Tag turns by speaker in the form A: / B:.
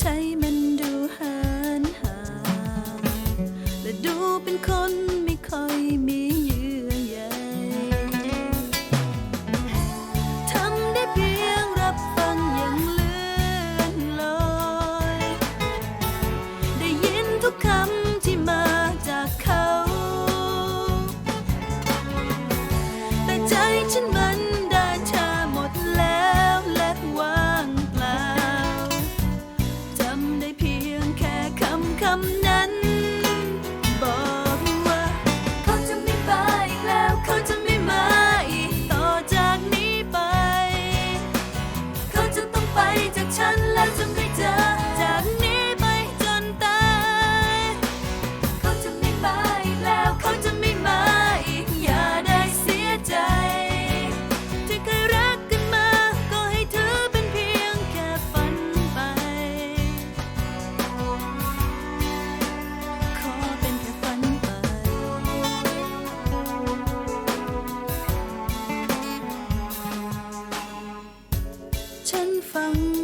A: ใจมันดูเหินห่างและดูเป็นคนไม่ค่อยมี 绽放。